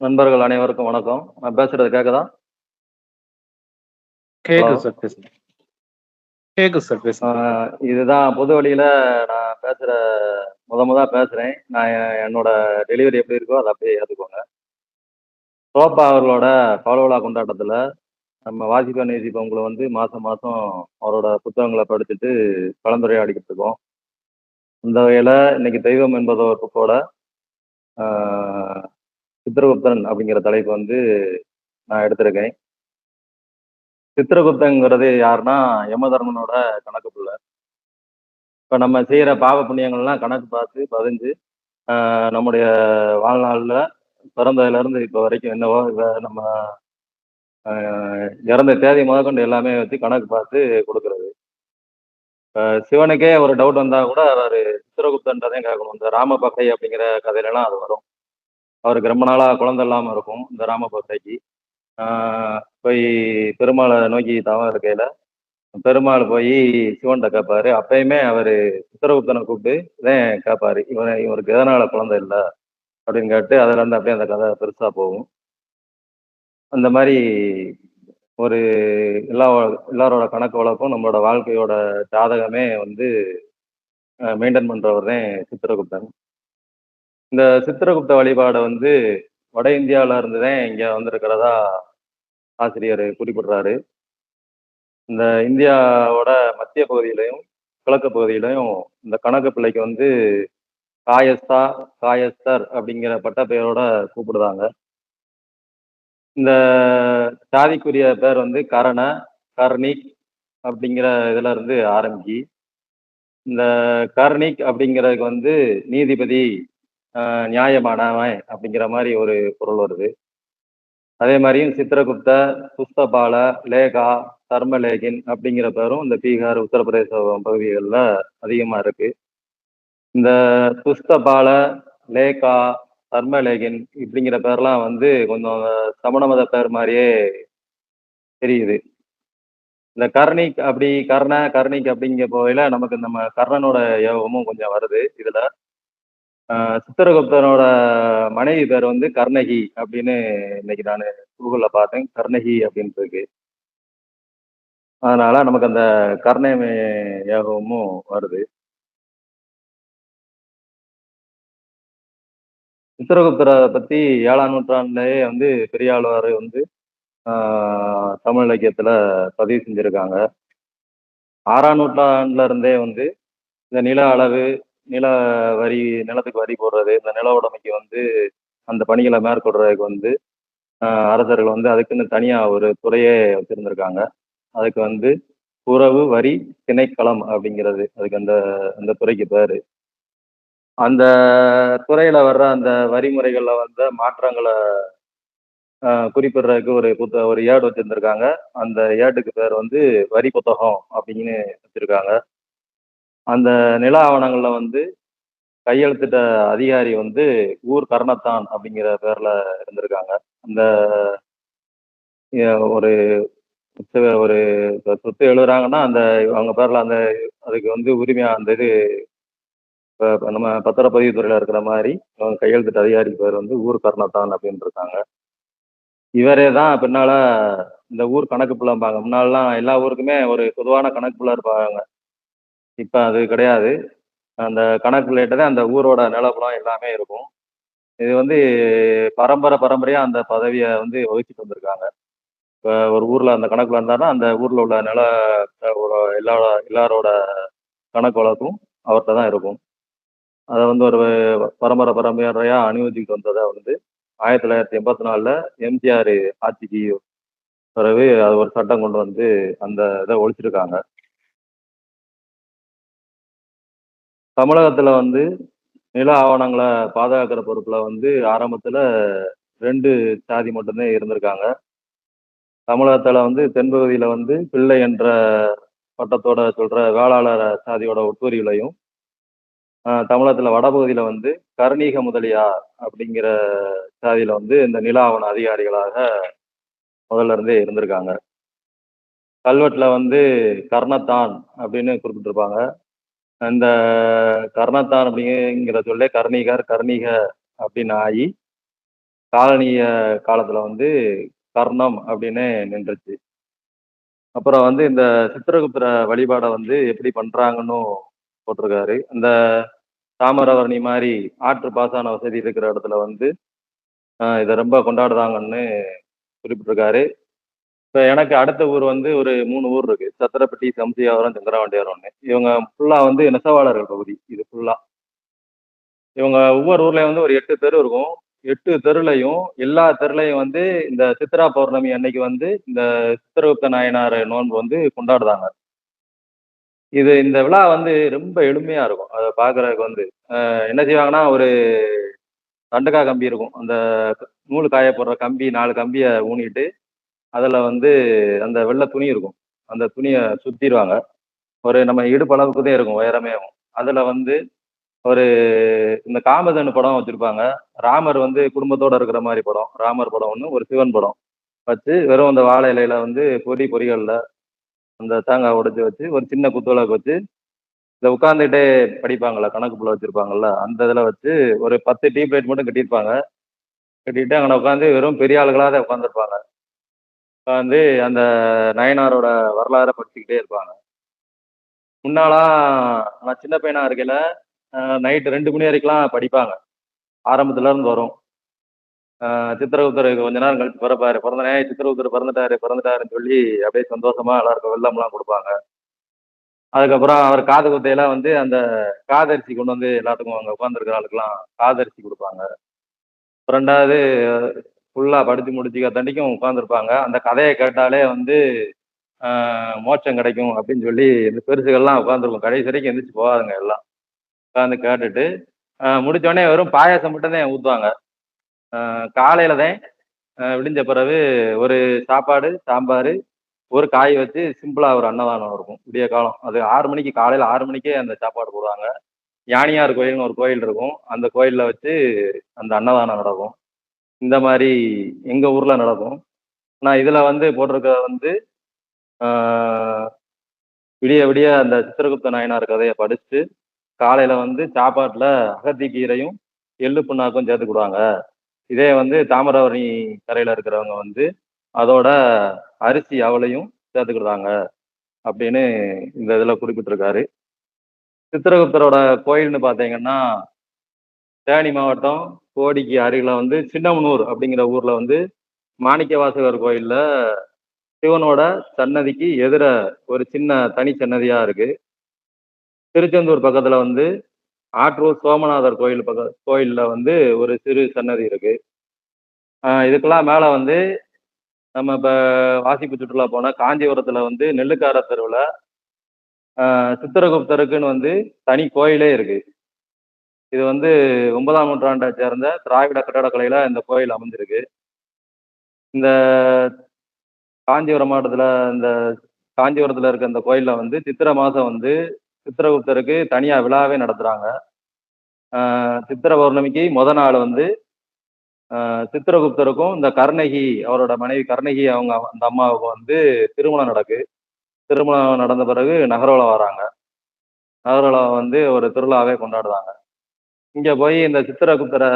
நண்பர்கள் அனைவருக்கும் வணக்கம். நான் பேசுறது கேக்குதா? கேக்குது சார். கேக்குது. இதுதான் பொது வழியில நான் பேசுற மொத மொத பேசுறேன். நான் என்னோட டெலிவரி எப்படி இருக்கோ அத அப்படியே ஏத்துக்கோங்க. தோப்பா அவர்களோட பவளவிழா கொண்டாட்டத்துல, நம்ம வாசிப்ப நேசிப்பவங்கள வந்து மாசம் மாசம் அவரோட புத்தகங்கள படிச்சுட்டு கலந்துரையாடிக்கிட்டு இருக்கோம். இந்த வகையில இன்னைக்கு தெய்வம் என்பது ஒரு புக்கோட ஆ சித்திரகுப்தன் அப்படிங்கிற தலைப்பு வந்து நான் எடுத்திருக்கேன். சித்திரகுப்தன்ங்கிறது யாருன்னா, யமதர்மனோட கணக்கு பிள்ளை இப்போ நம்ம செய்கிற பாவ புண்ணியங்கள்லாம் கணக்கு பார்த்து பதிஞ்சு, நம்முடைய வாழ்நாளில் பிறந்ததுலருந்து இப்போ வரைக்கும் என்னவோ இத நம்ம இறந்த தேதி முதற்கொண்டு எல்லாமே வச்சு கணக்கு பார்த்து கொடுக்கறது சிவனுக்கே ஒரு டவுட் வந்தால் கூட அவர் சித்திரகுப்தன்றதையும் கேட்கணும். இந்த ராமபக்ஷை அப்படிங்கிற கதையிலலாம் அது வரும். அவருக்கு ரொம்ப நாளாக குழந்தை இல்லாமல் இருக்கும், இந்த ராமபக்ஷைக்கு. போய் பெருமாளை நோக்கி தவம் இருக்கையில் பெருமாள் போய் சிவன்கிட்ட கேட்பாரு. அப்பயுமே அவர் சித்திரகுப்தனை கூப்பிட்டு இதான் கேட்பாரு. இவன் இவருக்கு எதனால குழந்தை இல்லை அப்படின்னு கேட்டு அதுலருந்து அப்படியே அந்த கதை பெருசா போகும். அந்த மாதிரி ஒரு எல்லா எல்லாரோட கணக்கு வழக்கும் நம்மளோட வாழ்க்கையோட ஜாதகமே வந்து மெயின்டைன் மெயின்டெயின் பண்றவர் தான் சித்திரகுப்தன். இந்த சித்திரகுப்த வழிபாடை வந்து வட இந்தியாவில இருந்துதான் இங்கே இங்க வந்திருக்கிறதா ஆசிரியர் குறிப்பிடுறாரு. இந்த இந்தியாவோட மத்திய பகுதியிலையும் கிழக்கு பகுதியிலையும் இந்த கணக்கு பிள்ளைக்கு வந்து காயஸ்தா, காயஸ்தர் அப்படிங்கிற பட்ட பெயரோட கூப்பிடுறாங்க. இந்த சாதிக்குரிய பேர் வந்து கரண, கர்ணிக் அப்படிங்கிற இதுல இருந்து ஆரம்பிச்சு, இந்த கர்ணிக் அப்படிங்கிறதுக்கு வந்து நீதிபதி, நியாயமானவன் அப்படிங்கிற மாதிரி ஒரு பொருள் வருது. அதே மாதிரியும் சித்திரகுப்த, புஸ்தபால, லேகா, தர்மலேகின் அப்படிங்கிற பேரும் இந்த பீகார், உத்தரப்பிரதேச பகுதிகளில் அதிகமாக இருக்கு. இந்த புஸ்தபால, லேகா, தர்மலேகின் இப்படிங்கிற பேர்லாம் வந்து கொஞ்சம் சமண மத பேர் மாதிரியே தெரியுது. இந்த கர்ணிக் அப்படி கர்ண, கர்ணிக் அப்படிங்கிற போகையில நமக்கு நம்ம கர்ணனோட யோகமும் கொஞ்சம் வருது இதுல. சித்திரகுப்தனோட மனைவி பேர் வந்து கர்ணகி அப்படின்னு இன்னைக்கு நான் கூகுளில் பார்த்தேன். கர்ணகி அப்படின்னு இருக்கு. அதனால நமக்கு அந்த கர்ண யோகமும் வருது. சித்திரகுப்தரை பத்தி ஏழாம் நூற்றாண்டுலேயே வந்து பெரியாழ்வார் வந்து தமிழ் இலக்கியத்துல பதிவு செஞ்சிருக்காங்க. ஆறாம் நூற்றாண்டுல இருந்தே வந்து இந்த நில அளவு, நில வரி நிலத்துக்கு வரி போடுறது, இந்த நில உடமைக்கு வந்து அந்த பணிகளை மேற்கொள்றதுக்கு வந்து அரசர்கள் வந்து அதுக்குன்னு தனியா ஒரு துறையே வச்சிருந்திருக்காங்க. அதுக்கு வந்து உறவு வரி திணைக்களம் அப்படிங்கிறது. அதுக்கு அந்த அந்த துறைக்கு பேரு. அந்த துறையில வர்ற அந்த வரிமுறைகள்ல வந்த மாற்றங்களை குறிப்பிடுறதுக்கு ஒரு புத்த ஒரு ஏடு வச்சிருந்திருக்காங்க. அந்த ஏட்டுக்கு பேர் வந்து வரி புத்தகம் அப்படின்னு வச்சிருக்காங்க. அந்த நில ஆவணங்கள்ல வந்து கையெழுத்திட்ட அதிகாரி வந்து ஊர் கர்ணத்தான் அப்படிங்கிற பேர்ல இருந்திருக்காங்க. அந்த ஒரு ஒரு சொத்து எழுதுறாங்கன்னா, அந்த அவங்க பேர்ல அந்த அதுக்கு வந்து உரிமையா அந்த இது இப்போ நம்ம பத்திரப்பதிவு துறையில இருக்கிற மாதிரி அவங்க கையெழுத்திட்ட அதிகாரிக்கு பேர் வந்து ஊர் கர்ணத்தான் அப்படின்னு இருக்காங்க. இவரே தான் பின்னால இந்த ஊர் கணக்கு பிள்ளம்பாங்க முன்னாடிலாம் எல்லா ஊருக்குமே ஒரு பொதுவான கணக்கு பிள்ளை இருப்பாங்க. இப்போ அது கிடையாது. அந்த கணக்கு புள்ளைட்ட அந்த ஊரோட நிலபுலம் எல்லாமே இருக்கும். இது வந்து பரம்பரை பரம்பரையாக அந்த பதவியை வந்து வகிச்சுட்டு வந்திருக்காங்க. இப்போ ஒரு ஊரில் அந்த கணக்கில் இருந்தாருன்னா, அந்த ஊரில் உள்ள நில ஒரு எல்லா எல்லாரோட கணக்கு வழக்கும் அவர்கிட்ட தான் இருக்கும். அதை வந்து ஒரு பரம்பரை பரம்பரையாக அனுமதிக்கிட்டு வந்ததை வந்து 1984ல எம்ஜிஆர் ஆட்சிக்கு பிறகு அது ஒரு சட்டம் கொண்டு வந்து அந்த இதை ஒழிச்சிருக்காங்க. தமிழகத்துல வந்து நில ஆவணங்களை பாதுகாக்கிற பொறுப்புல வந்து ஆரம்பத்துல ரெண்டு சாதி மட்டும்தான் இருந்திருக்காங்க. தமிழகத்துல வந்து தென்பகுதியில வந்து பிள்ளை என்ற பட்டத்தோட சொல்ற வேளாளர் சாதியோட உட்பிரிவுலயும், தமிழகத்துல வடபகுதியில வந்து கருணீக முதலியார் அப்படிங்கிற சாதியில வந்து இந்த நில ஆவண அதிகாரிகளாக முதல்ல இருந்தே இருந்திருக்காங்க. கல்வெட்டுல வந்து கர்ணத்தான் அப்படின்னு குறிப்பிட்டிருப்பாங்க. அந்த கர்ணத்தான் அப்படிங்கிற சொல்லே கர்ணிகர், கர்ணிக அப்படின்னு ஆகி காலனிய காலத்துல வந்து கர்ணம் அப்படின்னு நின்றுச்சு. அப்புறம் வந்து இந்த சித்திரகுப்தர வழிபாடை வந்து எப்படி பண்றாங்கன்னு போட்டிருக்காரு. இந்த தாமரவர்ணி மாதிரி ஆற்று பாசான வசதி இருக்கிற இடத்துல வந்து இதை ரொம்ப கொண்டாடுறாங்கன்னு குறிப்பிட்டிருக்காரு. இப்போ எனக்கு அடுத்த ஊர் வந்து ஒரு மூணு ஊர் இருக்கு. சத்திரப்பட்டி சம்சியாவரம் சங்கரவாண்டியாரம்னு இவங்க ஃபுல்லா வந்து நெசவாளர்கள் பகுதி. இது ஃபுல்லா இவங்க ஒவ்வொரு ஊர்லயும் வந்து ஒரு எட்டு தெரு இருக்கும். எட்டு தெருலையும் எல்லா தெருலையும் வந்து இந்த சித்ரா பௌர்ணமி அன்னைக்கு வந்து இந்த சித்திரகுப்த நாயனார் நோன்பு வந்து கொண்டாடுறாங்க. இது இந்த விழா வந்து ரொம்ப எளிமையா இருக்கும். அதை பாக்குறதுக்கு வந்து என்ன செய்வாங்கன்னா ஒரு தண்டக்கா கம்பி இருக்கும். அந்த நூல் காய போடுற கம்பி நாலு கம்பியை ஊனிட்டு அதில் வந்து அந்த வெள்ளை துணி இருக்கும். அந்த துணியை சுற்றிடுவாங்க ஒரு நம்ம இடுப்பு அளவுக்கு தான் இருக்கும் உயரமே அதில் வந்து ஒரு இந்த காமதன் படம் வச்சுருப்பாங்க. ராமர் வந்து குடும்பத்தோடு இருக்கிற மாதிரி படம் ராமர் படம் ஒன்று ஒரு சிவன் படம் வச்சு வெறும் அந்த வாழை இலையில வந்து பொரி பொறிகளில் அந்த தேங்காய் உடைச்சி வச்சு ஒரு சின்ன குத்துவிளக்கு வச்சு இந்த உட்காந்துக்கிட்டே படிப்பாங்கள்ல கணக்கு புள்ள வச்சுருப்பாங்கல்ல அந்த இதில் வச்சு ஒரு பத்து டீ பிளேட் மட்டும் கட்டியிருப்பாங்க. கட்டிட்டு அங்கே உட்காந்து வெறும் பெரிய ஆளுகளாக தான் உட்காந்துருப்பாங்க உட்காந்து அந்த நயனாரோட வரலாறை படிச்சுக்கிட்டே இருப்பாங்க. முன்னாலாம் நான் சின்ன பையனா இருக்கையில நைட்டு ரெண்டு மணி வரைக்கும்லாம் படிப்பாங்க. ஆரம்பத்துல இருந்து வரும். ஆஹ் சித்திரகுப்தர் கொஞ்ச நேரம் கழிச்சு பிறப்பாரு. பிறந்தனே சித்திரகுப்தர் பிறந்துட்டாரு பிறந்துட்டாருன்னு சொல்லி அப்படியே சந்தோஷமா எல்லாருக்கும் வெள்ளம்லாம் கொடுப்பாங்க. அதுக்கப்புறம் அவர் காது குத்தையெல்லாம் வந்து அந்த காதரிசி கொண்டு வந்து எல்லாத்துக்கும் அங்கே உட்காந்துருக்கிற ஆளுக்கெல்லாம் காதரிசி கொடுப்பாங்க. ரெண்டாவது ஃபுல்லாக படித்து முடிச்சுக்க தண்டிக்கும் உட்காந்துருப்பாங்க அந்த கதையை கேட்டாலே வந்து மோட்சம் கிடைக்கும் அப்படின்னு சொல்லி இந்த பெருசுகள்லாம் உட்காந்துருக்கும் கடைசி வரைக்கும் எந்திரிச்சு போகாதுங்க எல்லாம். உட்காந்து கேட்டுட்டு ஆஹ் வெறும் பாயாசம் மட்டும்தான் ஊற்றுவாங்க காலையில் தான் விடிஞ்ச பிறகு ஒரு சாப்பாடு சாம்பார் ஒரு காய் வச்சு சிம்பிளாக ஒரு அன்னதானம் இருக்கும். விடிய காலம். அது ஆறு மணிக்கு காலையில் ஆறு மணிக்கே அந்த சாப்பாடு போடுவாங்க. யானியார் கோயில்னு ஒரு கோயில் இருக்கும். அந்த கோயிலில் வச்சு அந்த அன்னதானம் நடக்கும். இந்த மாதிரி எங்கள் ஊரில் நடக்கும். நான் இதில் வந்து போட்டிருக்க வந்து விடிய விடிய அந்த சித்திரகுப்த நாயனார் கதையை படித்து காலையில் வந்து சாப்பாட்டில் அகத்தி கீரையும் எள்ளு புண்ணாக்கும் சேர்த்துக்கிடுவாங்க இதே வந்து தாமிரவரணி கரையில் இருக்கிறவங்க வந்து அதோட அரிசி அவளையும் சேர்த்துக்கிடுறாங்க அப்படின்னு இந்த இதில் குறிப்பிட்டிருக்காரு. சித்திரகுப்தரோட கோயில்னு பார்த்தீங்கன்னா தேனி மாவட்டம் கோடிக்கு அருகில் வந்து சின்னமனூர் அப்படிங்கிற ஊரில் வந்து மாணிக்கவாசகர் கோயிலில் சிவனோட சன்னதிக்கு எதிர ஒரு சின்ன தனி சன்னதியாக இருக்குது திருச்செந்தூர் பக்கத்தில் வந்து ஆற்றூர் சோமநாதர் கோயில் பக்க கோயிலில் வந்து ஒரு சிறு சன்னதி இருக்குது இதுக்கெல்லாம் மேலே வந்து நம்ம இப்போ வாசிப்பு சுற்றுலா போனால் காஞ்சிபுரத்தில் வந்து நெல்லுக்கார தெருவில் சித்திரகுப்தருக்குன்னு வந்து தனி கோயிலே இருக்குது இது வந்து ஒன்பதாம் நூற்றாண்டை சேர்ந்த திராவிட கட்டடக்கலையில் இந்த கோயில் அமைஞ்சிருக்கு. இந்த காஞ்சிபுரம் மாவட்டத்தில் இந்த காஞ்சிபுரத்தில் இருக்க இந்த கோயிலில் வந்து சித்திரை மாதம் வந்து சித்திரகுப்தருக்கு தனியாக விழாவே நடத்துகிறாங்க சித்திர பௌர்ணமிக்கு முத நாள் வந்து சித்திரகுப்தருக்கும் இந்த கர்ணகி அவரோட மனைவி கர்ணகி அவங்க அந்த அம்மாவுக்கும் வந்து திருமணம் நடக்கு. திருமணம் நடந்த பிறகு நகரோலம் வராங்க. நகரோலம் வந்து ஒரு திருவிழாவே கொண்டாடுறாங்க. இங்கே போய் இந்த சித்திரகுப்தரை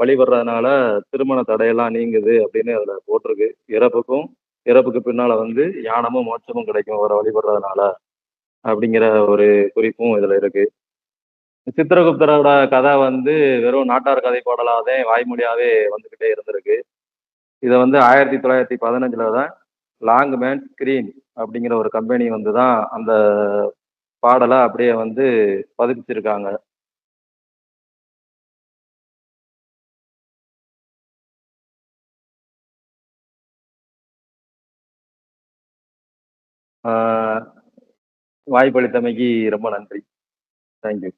வழிபடுறதுனால திருமண தடையெல்லாம் நீங்குது அப்படின்னு அதில் போட்டிருக்கு. இறப்புக்கும் இறப்புக்கு பின்னால் வந்து யானமும் மோட்சமும் கிடைக்கும் அவரை வழிபடுறதுனால அப்படிங்கிற ஒரு குறிப்பும் இதில் இருக்குது சித்திரகுப்தரோட கதை வந்து வெறும் நாட்டார் கதை பாடலாக வாய்மொழியாகவே வந்துக்கிட்டே இருந்திருக்கு. இதை வந்து ஆயிரத்தி தொள்ளாயிரத்தி பதினஞ்சுல தான் லாங் மேன் ஸ்க்ரீன் அப்படிங்கிற ஒரு கம்பெனி வந்து தான் அந்த பாடலை அப்படியே வந்து பதிப்பிச்சிருக்காங்க. வாய்ப்பளித்தமைக்கு ரொம்ப நன்றி. தேங்க்யூ